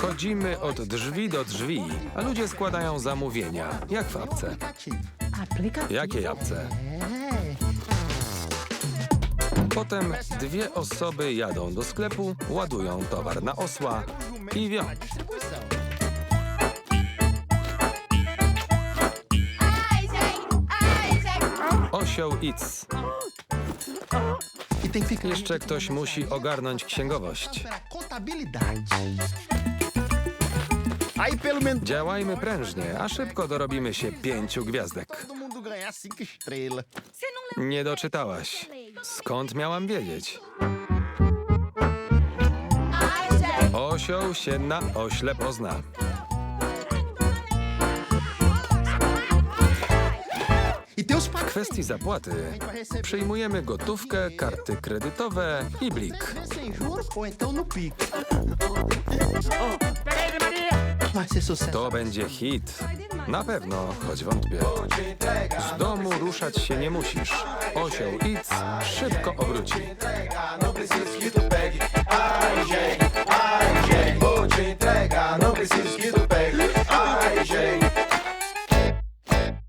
Chodzimy od drzwi do drzwi, a ludzie składają zamówienia, jak w apce. Jakiej apce? Potem dwie osoby jadą do sklepu, ładują towar na osła i wią. Osioł It's. Jeszcze ktoś musi ogarnąć księgowość. Działajmy prężnie, a szybko dorobimy się pięciu gwiazdek. Nie doczytałaś. Skąd miałam wiedzieć? Osioł się na ośle pozna. W kwestii zapłaty przyjmujemy gotówkę, karty kredytowe i blik. To będzie hit. Na pewno, choć wątpię. Z domu ruszać się nie musisz. Osioł It's szybko obróci.